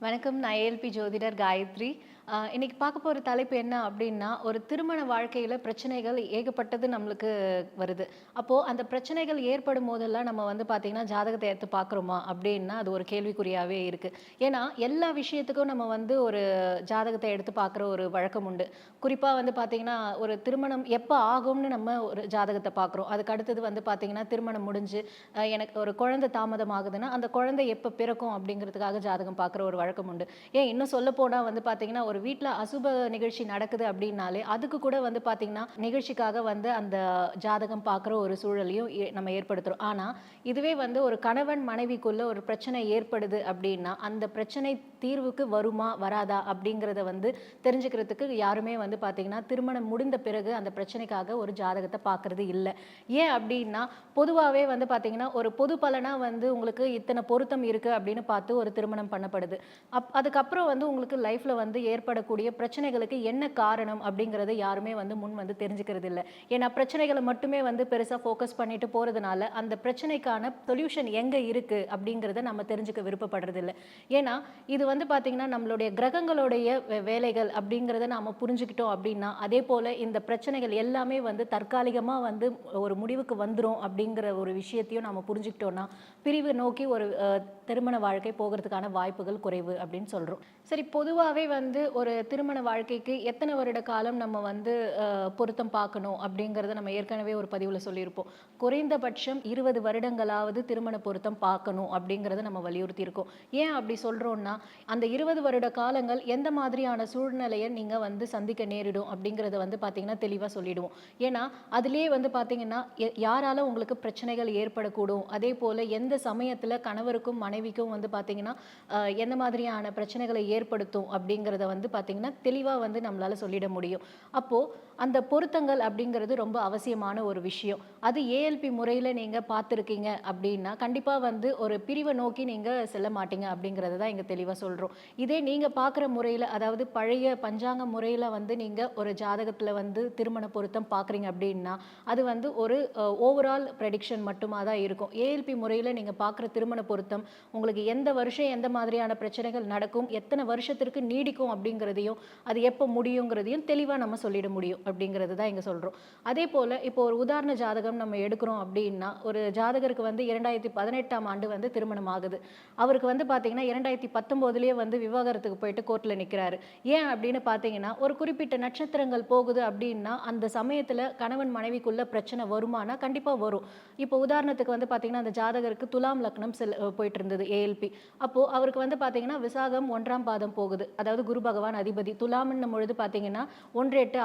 வணக்கம் நான் ஏஎல்பி ஜோதிடர் காயத்ரி ஆஹ் இன்னைக்கு பார்க்க போகிற தலைப்பு என்ன அப்படின்னா ஒரு திருமண வாழ்க்கையில் பிரச்சனைகள் ஏகப்பட்டது நம்மளுக்கு வருது. அப்போது அந்த பிரச்சனைகள் ஏற்படும் போதெல்லாம் நம்ம வந்து பார்த்திங்கன்னா ஜாதகத்தை எடுத்து பார்க்குறோமா அப்படின்னா அது ஒரு கேள்விக்குறியாகவே இருக்குது ஏன்னா எல்லா விஷயத்துக்கும் நம்ம வந்து ஒரு ஜாதகத்தை எடுத்து பார்க்குற ஒரு வழக்கம் உண்டு. குறிப்பாக வந்து பார்த்திங்கன்னா ஒரு திருமணம் எப்போ ஆகும்னு நம்ம ஒரு ஜாதகத்தை பார்க்குறோம். அதுக்கு அடுத்தது வந்து பார்த்திங்கன்னா திருமணம் முடிஞ்சு எனக்கு ஒரு குழந்தை தாமதம் ஆகுதுன்னா அந்த குழந்தை எப்போ பிறக்கும் அப்படிங்கிறதுக்காக ஜாதகம் பார்க்குற ஒரு வழக்கம் உண்டு. ஏன் இன்னும் சொல்ல போனால் வந்து பார்த்திங்கன்னா ஒரு வீட்டில் அசுப நிகழ்ச்சி நடக்குது அப்படின்னாலே அதுக்கு கூட வந்து பார்த்தீங்கன்னா நிகழ்ச்சிக்காக வந்து அந்த ஜாதகம் பார்க்குற ஒரு சூழலையும் ஏ- நம்ம ஏற்படுத்துகிறோம் ஆனால் இதுவே வந்து ஒரு கணவன் மனைவிக்குள்ள ஒரு பிரச்சனை ஏற்படுது அப்படின்னா அந்த பிரச்சனை தீர்வுக்கு வருமா வராதா அப்படிங்கிறத வந்து தெரிஞ்சுக்கிறதுக்கு யாருமே வந்து பார்த்தீங்கன்னா திருமணம் முடிந்த பிறகு அந்த பிரச்சனைக்காக ஒரு ஜாதகத்தை பார்க்குறது இல்லை. ஏன் அப்படின்னா பொதுவாகவே வந்து பார்த்தீங்கன்னா ஒரு பொது பலனாக வந்து உங்களுக்கு இத்தனை பொருத்தம் இருக்குது அப்படின்னு பார்த்து ஒரு திருமணம் பண்ணப்படுது. அப் அதுக்கப்புறம் வந்து உங்களுக்கு லைஃப்பில் வந்து ஏற்படக்கூடிய பிரச்சனைகளுக்கு என்ன காரணம் அப்படிங்கிறத யாருமே வந்து முன் வந்து தெரிஞ்சுக்கிறது இல்லை. ஏன்னா பிரச்சனைகளை மட்டுமே வந்து பெருசாக ஃபோக்கஸ் பண்ணிட்டு போகிறதுனால அந்த பிரச்சனைக்கான சொல்யூஷன் எங்கே இருக்குது அப்படிங்கிறத நம்ம தெரிஞ்சுக்க விருப்பப்படுறதில்லை ஏன்னா இது வந்து பார்த்திங்கன்னா நம்மளுடைய கிரகங்களுடைய வே- வேலைகள் அப்படிங்கிறத நாம் புரிஞ்சுக்கிட்டோம் அப்படின்னா அதே போல் இந்த பிரச்சனைகள் எல்லாமே வந்து தற்காலிகமாக வந்து ஒரு முடிவுக்கு வந்துடும் அப்படிங்கிற ஒரு விஷயத்தையும் நம்ம புரிஞ்சுக்கிட்டோன்னா பிரிவு நோக்கி ஒரு திருமண வாழ்க்கை போகிறதுக்கான வாய்ப்புகள் குறைவு அப்படின்னு சொல்கிறோம் சரி பொதுவாகவே வந்து ஒரு திருமண வாழ்க்கைக்கு எத்தனை வருட காலம் நம்ம வந்து பொருத்தம் பார்க்கணும் அப்படிங்கிறத நம்ம ஏற்கனவே ஒரு பதிவில் சொல்லியிருப்போம். குறைந்தபட்சம் இருபது வருடங்களாவது திருமண பொருத்தம் பார்க்கணும் அப்படிங்கிறத நம்ம வலியுறுத்தி இருக்கோம் ஏன் அப்படி சொல்கிறோன்னா அந்த இருபது வருட காலங்கள் எந்த மாதிரியான சூழ்நிலையை நீங்கள் வந்து சந்திக்க நேரிடும் அப்படிங்கிறத வந்து பார்த்தீங்கன்னா தெளிவாக சொல்லிடுவோம். ஏன்னா அதுலேயே வந்து பார்த்தீங்கன்னா யாரால உங்களுக்கு பிரச்சனைகள் ஏற்படக்கூடும். அதே போல் எந்த சமயத்தில் கணவருக்கும் மனைவிக்கும் வந்து பார்த்தீங்கன்னா எந்த மாதிரியான பிரச்சனைகளை ஏற்படுத்தும் அப்படிங்கிறத வந்து பார்த்தீங்கன்னா தெளிவாக வந்து நம்மளால சொல்லிட முடியும். அப்போது அந்த பொருத்தங்கள் அப்படிங்கிறது ரொம்ப அவசியமான ஒரு விஷயம். அது ஏஎல்பி முறையில் நீங்கள் பார்த்துருக்கீங்க அப்படின்னா கண்டிப்பாக வந்து ஒரு பிரிவை நோக்கி நீங்கள் செல்ல மாட்டீங்க அப்படிங்கிறத தான் இங்கே தெளிவாக சொல்கிறோம் இதே நீங்கள் பார்க்குற முறையில் அதாவது பழைய பஞ்சாங்க முறையில் வந்து நீங்கள் ஒரு ஜாதகத்தில் வந்து திருமண பொருத்தம் பார்க்குறீங்க அப்படின்னா அது வந்து ஒரு ஓவரால் ப்ரெடிக்ஷன் மட்டுமாக தான் இருக்கும். ஏஎல்பி முறையில் நீங்கள் பார்க்குற திருமண பொருத்தம் உங்களுக்கு எந்த வருஷம் எந்த மாதிரியான பிரச்சனைகள் நடக்கும் எத்தனை வருஷத்திற்கு நீடிக்கும் அப்படிங்கிறதையும் அது எப்போ முடியுங்கிறதையும் தெளிவாக நம்ம சொல்லிட முடியும். அப்படிங்கிறது தான் இங்கே சொல்கிறோம் அதே போல் இப்போ ஒரு உதாரண ஜாதகம் நம்ம எடுக்கிறோம் அப்படின்னா ஒரு ஜாதகருக்கு வந்து இரண்டாயிரத்தி பதினெட்டாம் ஆண்டு வந்து திருமணம் ஆகுது. அவருக்கு வந்து பார்த்தீங்கன்னா இரண்டாயிரத்தி பத்தொம்போதுலேயே வந்து விவாகரத்துக்கு போயிட்டு கோர்ட்டில் நிற்கிறாரு ஏன் அப்படின்னு பார்த்தீங்கன்னா ஒரு குறிப்பிட்ட நட்சத்திரங்கள் போகுது அப்படின்னா அந்த சமயத்தில் கணவன் மனைவிக்குள்ள பிரச்சனை வருமானா கண்டிப்பாக வரும். இப்போ உதாரணத்துக்கு வந்து பார்த்தீங்கன்னா அந்த ஜாதகருக்கு துலாம் லக்னம் செல் போயிட்டு இருந்தது ஏஎல்பி அப்போது அவருக்கு வந்து பார்த்தீங்கன்னா விசாகம் ஒன்றாம் பாதம் போகுது. அதாவது குரு பகவான் அதிபதி. துலாம்ன்னும் பொழுது பார்த்தீங்கன்னா ஒன்று எட்டு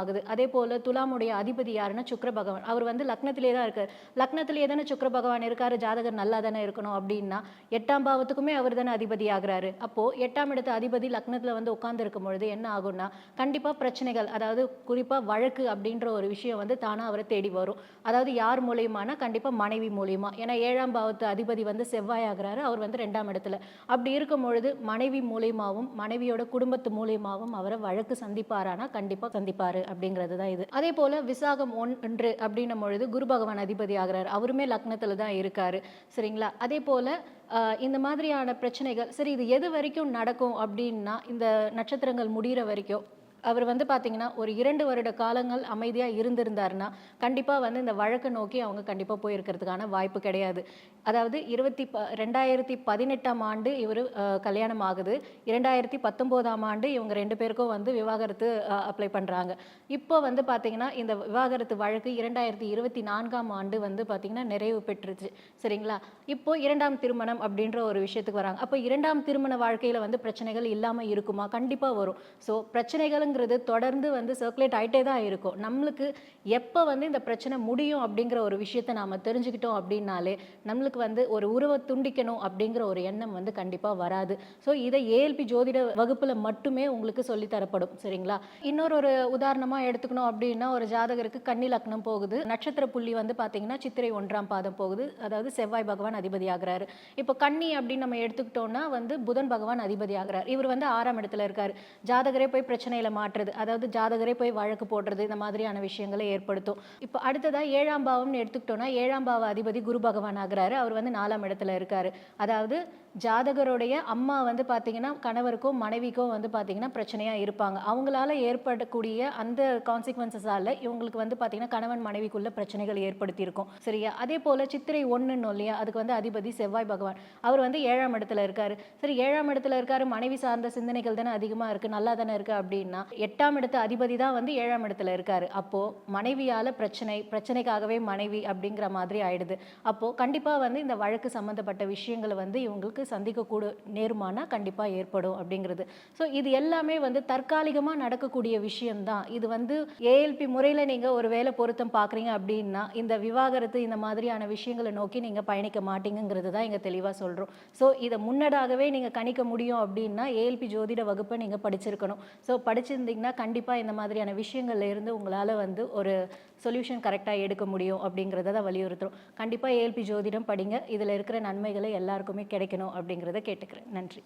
ஆகுது. அதே போல் துலாமுடைய அதிபதி யாருன்னா சுக்கிர பகவான். அவர் வந்து லக்னத்திலே தான் இருக்கார். லக்னத்திலே தானே சுக்கர பகவான் இருக்காரு. ஜாதகர் நல்லா தானே இருக்கணும் அப்படின்னா எட்டாம் பாவத்துக்குமே அவர் தானே அதிபதி ஆகிறாரு. அப்போது எட்டாம் இடத்து அதிபதி லக்னத்தில் வந்து உட்கார்ந்து இருக்கும் பொழுது என்ன ஆகும்னா கண்டிப்பாக பிரச்சனைகள் அதாவது குறிப்பாக வழக்கு அப்படின்ற ஒரு விஷயம் வந்து தானாக அவரை தேடி வரும். அதாவது யார் மூலியமானா கண்டிப்பாக மனைவி மூலியமா. ஏன்னா ஏழாம் பாவத்து அதிபதி வந்து செவ்வாய் ஆகிறாரு. அவர் வந்து ரெண்டாம் இடத்துல. அப்படி இருக்கும் பொழுது மனைவி மூலியமாவும் மனைவியோட குடும்பத்து மூலியமாவும் அவரை வழக்கு சந்திப்பாரானா கண்டிப்பாக சந்திப்பாரு. அப்படிங்கிறது தான் இது. அதே போல் விசாகம் ஒன்று அப்படின்னும் பொழுது குரு பகவான் அதிபதி ஆகிறார். அவருமே லக்னத்தில் தான் இருக்காரு. சரிங்களா? அதே போல் இந்த மாதிரியான பிரச்சனைகள் சரி இது எது வரைக்கும் நடக்கும் அப்படின்னா இந்த நட்சத்திரங்கள் முடிகிற வரைக்கும் அவர் வந்து பார்த்தீங்கன்னா ஒரு இரண்டு வருட காலங்கள் அமைதியாக இருந்திருந்தாருன்னா கண்டிப்பாக வந்து இந்த வழக்கை நோக்கி அவங்க கண்டிப்பாக போயிருக்கிறதுக்கான வாய்ப்பு கிடையாது. அதாவது இருபத்தி ப ரெண்டாயிரத்தி பதினெட்டாம் ஆண்டு இவர் கல்யாணம் ஆகுது. இரண்டாயிரத்தி பத்தொம்போதாம் ஆண்டு இவங்க ரெண்டு பேருக்கும் வந்து விவாகரத்து அப்ளை பண்ணுறாங்க இப்போ வந்து பார்த்தீங்கன்னா இந்த விவாகரத்து வழக்கு இரண்டாயிரத்தி இருபத்தி நான்காம் ஆண்டு வந்து பார்த்தீங்கன்னா நிறைவு பெற்றுச்சு. சரிங்களா? இப்போ இரண்டாம் திருமணம் அப்படின்ற ஒரு விஷயத்துக்கு வராங்க. அப்போ இரண்டாம் திருமண வாழ்க்கையில் வந்து பிரச்சனைகள் இல்லாமல் இருக்குமா? கண்டிப்பாக வரும். ஸோ பிரச்சனைகள்ங்கிறது தொடர்ந்து வந்து சர்க்குலேட் ஆகிட்டே தான் இருக்கும். நம்மளுக்கு எப்போ வந்து இந்த பிரச்சனை முடியும் அப்படிங்கிற ஒரு விஷயத்தை நாம் தெரிஞ்சுக்கிட்டோம் அப்படின்னாலே நம்மளுக்கு வந்து ஒரு உருவை துண்டிக்கணும் அப்படிங்கிற ஒரு எண்ணம் வந்து கண்டிப்பாக வராது. ஸோ இதை ஏஎல்பி ஜோதிட வகுப்பில் மட்டுமே உங்களுக்கு சொல்லித்தரப்படும் சரிங்களா? இன்னொரு ஒரு உதாரணமாக எடுத்துக்கணும் அப்படின்னா ஒரு ஜாதகருக்கு கன்னி லக்னம் போகுது. நட்சத்திர புள்ளி வந்து பார்த்தீங்கன்னா சித்திரை ஒன்றாம் பாதம் போகுது. அதாவது செவ்வாய் பகவான் அதிபதி ஆகுறாரு. இப்போ கன்னி அப்படின்னு நம்ம எடுத்துக்கிட்டோம்னா வந்து புதன் பகவான் அதிபதி ஆகிறார். இவர் வந்து ஆறாம் இடத்துல இருக்கார். ஜாதகரே போய் பிரச்சனையில் மாற்றுறது. அதாவது ஜாதகரே போய் வழக்கு போடுறது இந்த மாதிரியான விஷயங்களை ஏற்படுத்தும். இப்போ அடுத்ததாக ஏழாம் பாவம்னு எடுத்துக்கிட்டோம்னா ஏழாம் பாவ அதிபதி குரு பகவான் ஆகிறாரு. அவர் வந்து நாலாம் இடத்துல இருக்காரு. அதாவது ஜாதகருடைய அம்மா வந்து பார்த்தீங்கன்னா கணவருக்கோ மனைவிக்கோ வந்து பார்த்தீங்கன்னா பிரச்சனையாக இருப்பாங்க. அவங்களால ஏற்படக்கூடிய அந்த கான்சிக்வன்சஸால இவங்களுக்கு வந்து பார்த்தீங்கன்னா கணவன் மனைவிக்குள்ள பிரச்சனைகள் ஏற்படுத்தியிருக்கும். சரியா? அதே போல் சித்திரை ஒன்றுன்னு இல்லையா? அதுக்கு வந்து அதிபதி செவ்வாய் பகவான். அவர் வந்து ஏழாம் இடத்துல இருக்காரு. சரி ஏழாம் இடத்துல இருக்காரு. மனைவி சார்ந்த சிந்தனைகள் தானே அதிகமாக இருக்குது நல்லா தானே இருக்குது அப்படின்னா எட்டாம் இடத்து அதிபதி தான் வந்து ஏழாம் இடத்துல இருக்காரு. அப்போது மனைவியால் பிரச்சனை பிரச்சனைக்காகவே மனைவி அப்படிங்கிற மாதிரி ஆயிடுது. அப்போது கண்டிப்பாக வந்து இந்த வழக்கு சம்மந்தப்பட்ட விஷயங்களை வந்து இவங்களுக்கு சந்திக்கக்கூட நேருமானா கண்டிப்பாக ஏற்படும் அப்படிங்கிறது. ஸோ இது எல்லாமே வந்து தற்காலிகமாக நடக்கக்கூடிய விஷயம்தான். இது வந்து ஏஎல்பி முறையில் நீங்கள் ஒரு வேலை பொருத்தம் பார்க்குறீங்க அப்படின்னா இந்த விவாகரத்து இந்த மாதிரியான விஷயங்களை நோக்கி நீங்கள் பயணிக்க மாட்டீங்கிறது தான் இங்கே தெளிவாக சொல்கிறோம் ஸோ இதை முன்னடாகவே நீங்கள் கணிக்க முடியும் அப்படின்னா ஏஎல்பி ஜோதிட வகுப்பை நீங்கள் படிச்சிருக்கணும். ஸோ படிச்சிருந்தீங்கன்னா கண்டிப்பாக இந்த மாதிரியான விஷயங்கள்ல இருந்து உங்களால் வந்து ஒரு சொல்யூஷன் கரெக்டாக எடுக்க முடியும் அப்படிங்கிறத தான் வலியுறுத்துறோம். கண்டிப்பாக ஏஎல்பி ஜோதிடம் படிங்க. இதில் இருக்கிற நன்மைகளை எல்லாருக்குமே கிடைக்கணும் அப்படிங்கிறத கேட்டுக்கிறேன். நன்றி.